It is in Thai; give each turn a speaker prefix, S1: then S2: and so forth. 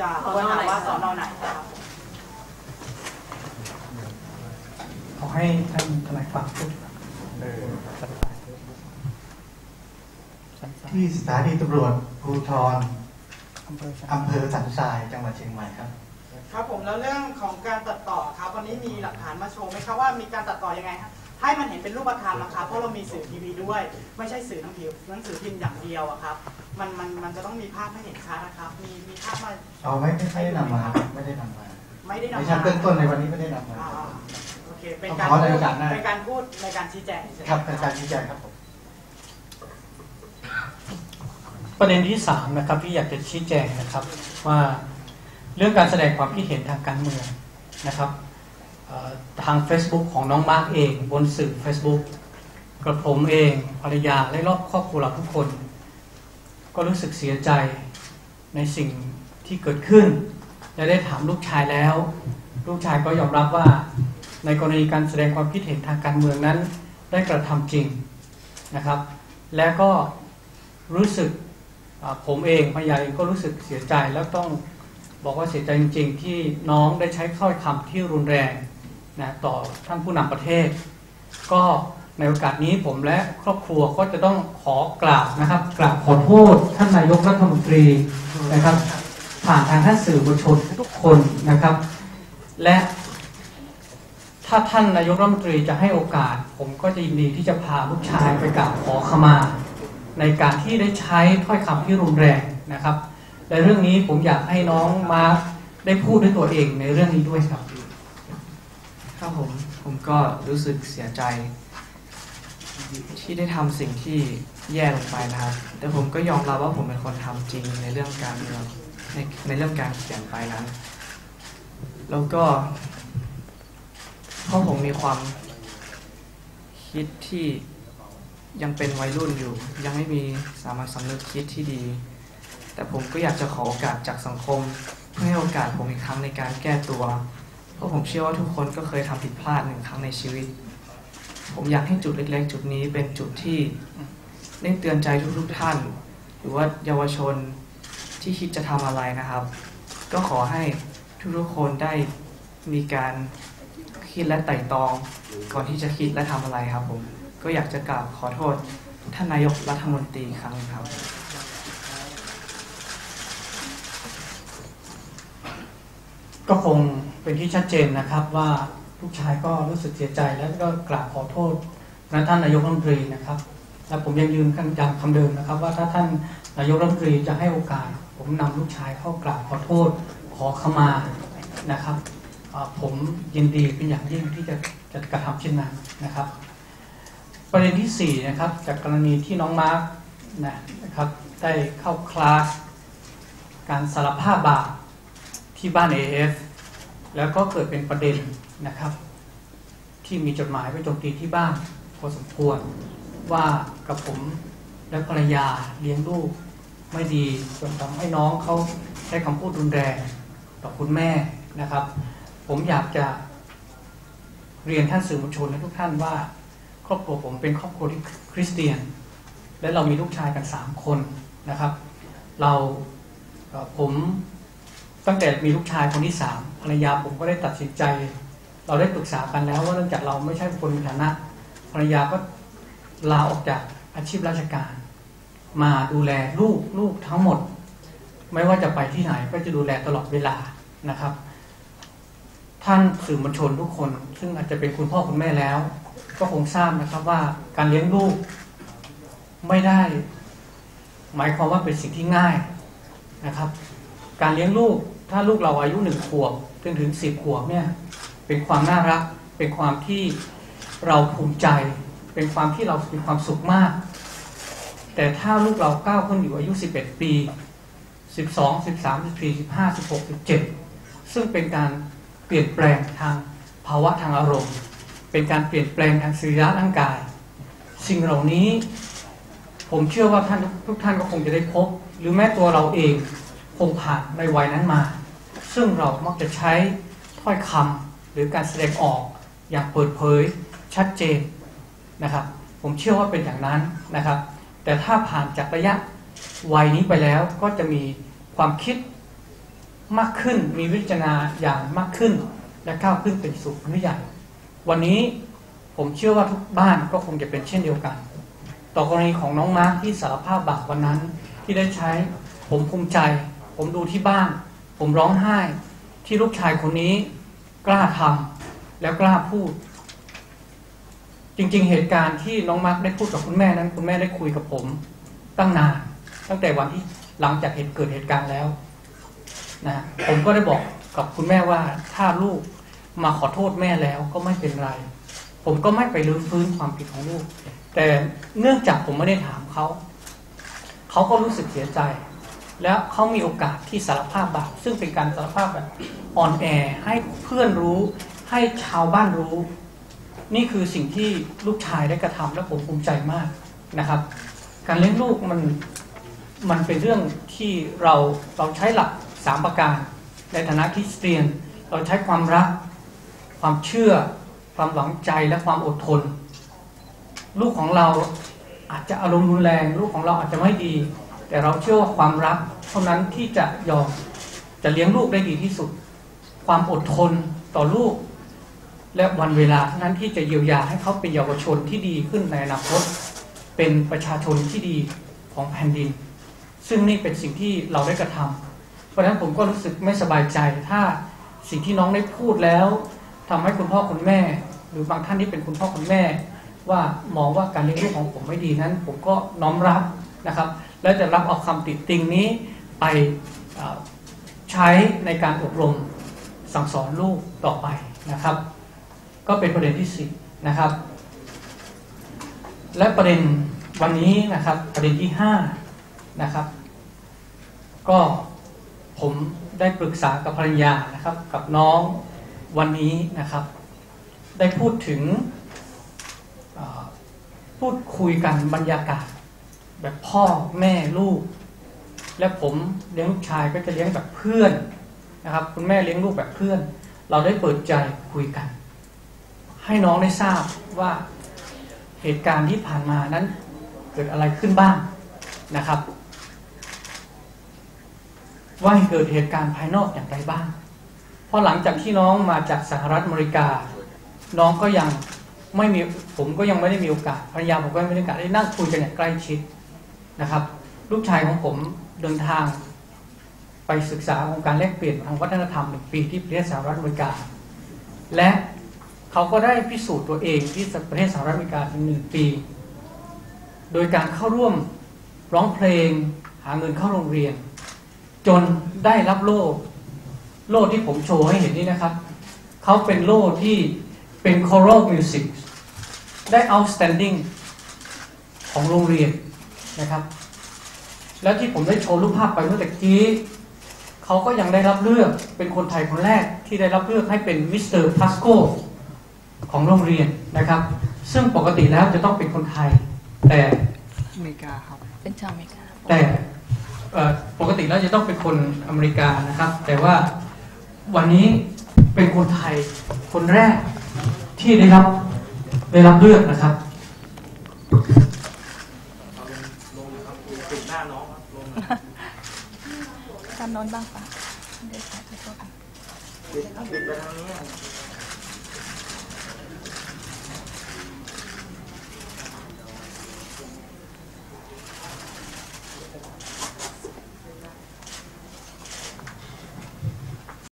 S1: จะควรถามว่าสอนอไหนครับ
S2: ขอให้ท่านทนายความพูดเออสั้นๆ
S3: ที่สถานีตำรวจภูธร
S2: อำเภอ
S3: อำเภอสันทรายจังหวัดเชียงใหม่ครับ
S1: ครับผมแล้วเรื่องของการตัดต่อครับวันนี้มีหลักฐานมาโชว์ไหมครับว่ามีการตัดต่อยังไงครับให้มันเห็นเป็นรูปธรรมนะครับเพราะเรามีสื่อทีวีด้วย ไม่ใช่สื่อหนังสือหนังสือพิมพ์อย่างเดียวอะครับ มันมันมันจะต้องมีภาพให้เห็นชัดนะครับ มีมีภาพมา
S3: เอาไม่ไม่ไม่ได้นำมาไม่ได้นำมา
S1: ไม่ได้นำ
S3: ใน
S1: มา
S3: ชั้นเบื้องต้นในวันนี้ไม่ได้นำมา
S1: อ่าโอเคเป็นการ
S3: ขอใน
S1: พู
S3: โอ
S1: ด
S3: กาสหน้า
S1: เป็นการพูดในการชี้แจงใช่ไหม
S3: ครับเป็นการชี้แจงครับผม
S2: ประเด็นที่สามนะครับที่อยากจะชี้แจงนะครับว่าเรื่องการแสดงความคิดเห็นทางการเมืองนะครับเอ่อทาง Facebook ของน้องมาร์กเอง บนสื่อ Facebook กระผมเองภรรยาและรอบครอบครัวเราทุกคน ก็รู้สึกเสียใจในสิ่งที่เกิดขึ้น และได้ถามลูกชายแล้ว ลูกชายก็ยอมรับว่าในกรณีการแสดงความคิดเห็นทางการเมืองนั้น ได้กระทำจริงนะครับ และก็รู้สึกผมเองภรรยาเองก็รู้สึกเสียใจแล้วต้องบอกว่าเสียใจจริง ๆ ที่น้องได้ใช้ถ้อยคำที่รุนแรงนะต่อท่านผู้นำประเทศ ก็ ในโอกาสนี้ผมและครอบครัวก็จะต้องขอกราบนะครับกราบขอโทษท่านนายกรัฐมนตรีนะครับ ผ่านทางท่านสื่อมวลชนทุกคนนะครับ และถ้าท่านนายกรัฐมนตรีจะให้โอกาส ผมก็จะยินดีที่จะพาลูกชายไปกราบขอขมา ในการที่ได้ใช้ถ้อยคำที่รุนแรงนะครับและเรื่องนี้ผมอยากให้น้องมาได้พูดด้วยตัวเองในเรื่องนี้ด้วยครับ
S4: ครับผมผมก็รู้สึกเสียใจ ที่ได้ทำสิ่งที่แย่ลงไปนะครับ แต่ผมก็ยอมรับว่าผมเป็นคนทำจริงในเรื่องการเมืองในในเรื่องการเขียนไปนั้น แล้วก็เพราะผมมีความคิดที่ยังเป็นวัยรุ่นอยู่ ยังไม่มีสามัญสำนึกคิดที่ดี แต่ผมก็อยากจะขอโอกาสจากสังคม เพื่อให้โอกาสผมอีกครั้งในการแก้ตัว เพราะผมเชื่อว่าทุกคนก็เคยทำผิดพลาดหนึ่งครั้งในชีวิต ผมอยากให้จุดเล็ก ๆ จุดนี้เป็นจุดที่ได้เตือนใจทุกๆท่าน หรือว่าเยาวชนที่คิดจะทำอะไรนะครับ ก็ขอให้ทุกๆคนได้มีการคิดและไตร่ตรอง ก่อนที่จะคิดและทำอะไรครับผมก็อยากจะกราบขอโทษท่านนายกรัฐมนตรีครั้งครับ
S2: ก็คงเป็นที่ชัดเจนนะครับว่า ลูกชายก็รู้สึกเสียใจแล้วก็กราบขอโทษนะท่านนายกรัฐมนตรีนะครับและผมยังยืนกันยันคำเดิมนะครับ ว่าถ้าท่านนายกรัฐมนตรีจะให้โอกาส ผมนำลูกชายเข้ากราบขอโทษ ขอขมานะครับผมยินดีเป็นอย่างยิ่งที่จะจะกระทำเช่นนั้นนะครับ ประเด็นที่สี่นะครับจากกรณีที่น้องมาร์กนะนะครับได้เข้าคลาสการสารภาพบาปที่บ้าน AF แล้วก็เกิดเป็นประเด็นนะครับ ที่มีจดหมายไปโจมตีที่บ้านพอสมควรว่ากับผมและภรรยาเลี้ยงลูกไม่ดีจนทำให้น้องเขาใช้คำพูดรุนแรงต่อคุณแม่นะครับ ผมอยากจะเรียนท่านสื่อมวลชนและทุกท่านว่า ครอบครัวผมเป็นครอบครัวที่คริสเตียน และเรามีลูกชายกันสามคนนะครับ เราผม ตั้งแต่มีลูกชายคนที่สามภรรยาผมก็ได้ตัดสินใจ เราได้ปรึกษากันแล้ว ว่าเนื่องจากเราไม่ใช่คนมีฐานะภรรยาก็ลาออกจากอาชีพราชการ มาดูแลลูกลูกทั้งหมด ไม่ว่าจะไปที่ไหนก็จะดูแลตลอดเวลานะครับ ท่านสื่อมวลชนทุกคน ซึ่งอาจจะเป็นคุณพ่อคุณแม่แล้ว ก็คงทราบนะครับว่าการเลี้ยงลูกไม่ได้ หมายความว่าเป็นสิ่งที่ง่ายนะครับ การเลี้ยงลูก ถ้าลูกเราอายุหนึ่งขวบจนถึงสิบขวบเนี่ยเป็นความน่ารัก เป็นความที่เราภูมิใจ เป็นความที่เรามีความสุขมาก แต่ถ้าลูกเราก้าวขึ้นอยู่อายุ 11 ปี 12 13 14 15 16 17 ซึ่งเป็นการเปลี่ยนแปลงทางภาวะทางอารมณ์ เป็นการเปลี่ยนแปลงทางสรีระร่างกาย สิ่งเหล่านี้ ผมเชื่อว่าท่านทุกท่านก็คงจะได้พบ หรือแม้ตัวเราเอง คงผ่านในวัยนั้นมา ซึ่งเรามักจะใช้ถ้อยคำหรือการแสดงออกอย่างเปิดเผยชัดเจนนะครับ ผมเชื่อว่าเป็นอย่างนั้นนะครับ แต่ถ้าผ่านจากระยะวัยนี้ไปแล้วก็จะมีความคิดมากขึ้นมีวิจารณญาณมากขึ้น และก้าวขึ้นเป็นสู่ผู้ใหญ่วันนี้ผมเชื่อว่าทุกบ้านก็คงจะเป็นเช่นเดียวกัน ต่อกรณีของน้องมาร์คที่สารภาพบาปวันนั้นที่ได้ใช้ผมภูมิใจ ผมดูที่บ้าน ผมร้องไห้ที่ลูกชายคนนี้ กล้าทำแล้วกล้าพูด จริง ๆ เหตุการณ์ที่น้องมาร์คได้พูดกับคุณแม่นั้น คุณแม่ได้คุยกับผม ตั้งนาน ตั้งแต่วันที่หลังจากเหตุเกิดเหตุการณ์แล้วนะผมก็ได้บอกกับคุณแม่ว่าถ้าลูกมาขอโทษแม่แล้วก็ไม่เป็นไร ผมก็ไม่ไปรื้อฟื้นความผิดของลูก แต่เนื่องจากผมไม่ได้ถามเขา เขาก็รู้สึกเสียใจ แล้วเขามีโอกาสที่สารภาพบาปซึ่งเป็นการสารภาพแบบอ่อนแอให้เพื่อนรู้ ให้ชาวบ้านรู้ นี่คือสิ่งที่ลูกชายได้กระทำและผมภูมิใจมากนะครับ การเลี้ยงลูกมันมันเป็นเรื่องที่เราเราใช้หลักสามประการในฐานะคริสเตียน เราใช้ความรัก ความเชื่อ ความหวังใจและความอดทน ลูกของเราอาจจะอารมณ์รุนแรง ลูกของเราอาจจะไม่ดี แต่เราเชื่อว่าความรักเท่านั้นที่จะยอมจะเลี้ยงลูกได้ดีที่สุด ความอดทนต่อลูก และวันเวลาเท่านั้นที่จะเยียวยาให้เขาเป็นเยาวชนที่ดีขึ้นในอนาคต เป็นประชาชนที่ดีของแผ่นดิน ซึ่งนี่เป็นสิ่งที่เราได้กระทำเพราะฉะนั้นผมก็รู้สึกไม่สบายใจ ถ้าสิ่งที่น้องได้พูดแล้วทำให้คุณพ่อคุณแม่ หรือบางท่านที่เป็นคุณพ่อคุณแม่ ว่ามองว่าการเลี้ยงลูกของผมไม่ดีนั้น ผมก็น้อมรับนะครับ และจะรับเอาคำติดติงนี้ไปใช้ในการอบรมสั่งสอนลูกต่อไปนะครับ ก็เป็นประเด็นที่สี่นะครับ และประเด็นวันนี้นะครับประเด็นที่ห้านะครับ ก็ผมได้ปรึกษากับภรรยานะครับ กับน้องวันนี้นะครับ ได้พูดถึงพูดคุยกันบรรยากาศ แบบพ่อแม่ลูก และผมเลี้ยงลูกชายก็จะเลี้ยงแบบเพื่อนนะครับ คุณแม่เลี้ยงลูกแบบเพื่อน เราได้เปิดใจคุยกัน ให้น้องได้ทราบว่าเหตุการณ์ที่ผ่านมานั้นเกิดอะไรขึ้นบ้างนะครับ ว่าเกิดเหตุการณ์ภายนอกอย่างไรบ้าง เพราะหลังจากที่น้องมาจากสหรัฐอเมริกา น้องก็ยังไม่มีผมก็ยังไม่ได้มีโอกาสภรรยาผมก็ไม่ได้มีโอกาสได้นั่งคุยกันอย่างใกล้ชิด นะครับ ลูกชายของผมเดินทางไปศึกษาองค์การแลกเปลี่ยนทางวัฒนธรรมหนึ่งปีที่ประเทศสหรัฐอเมริกา และเขาก็ได้พิสูจน์ตัวเองที่ประเทศสหรัฐอเมริกาถึงหนึ่งปี โดยการเข้าร่วมร้องเพลงหาเงินเข้าโรงเรียน จนได้รับโล่โล่ที่ผมโชว์ให้เห็นนี่นะครับ เขาเป็นโล่ที่เป็น choral music ได้ outstanding ของโรงเรียน นะครับ แล้วที่ผมได้โชว์รูปภาพไปเมื่อตะกี้เขาก็ยังได้รับเลือกเป็นคนไทยคนแรกที่ได้รับเลือกให้เป็นมิสเตอร์พาสโกของโรงเรียนนะครับ ซึ่งปกติแล้วจะต้องเป็นคนไทย แต่
S4: อเมริกาครับ
S5: เป็นชาวอเมริกา
S2: แต่เอ่อปกติแล้วจะต้องเป็นคนอเมริกานะครับ แต่ว่าวันนี้เป็นคนไทยคนแรกที่ได้รับได้รับเลือกนะครับ
S5: การ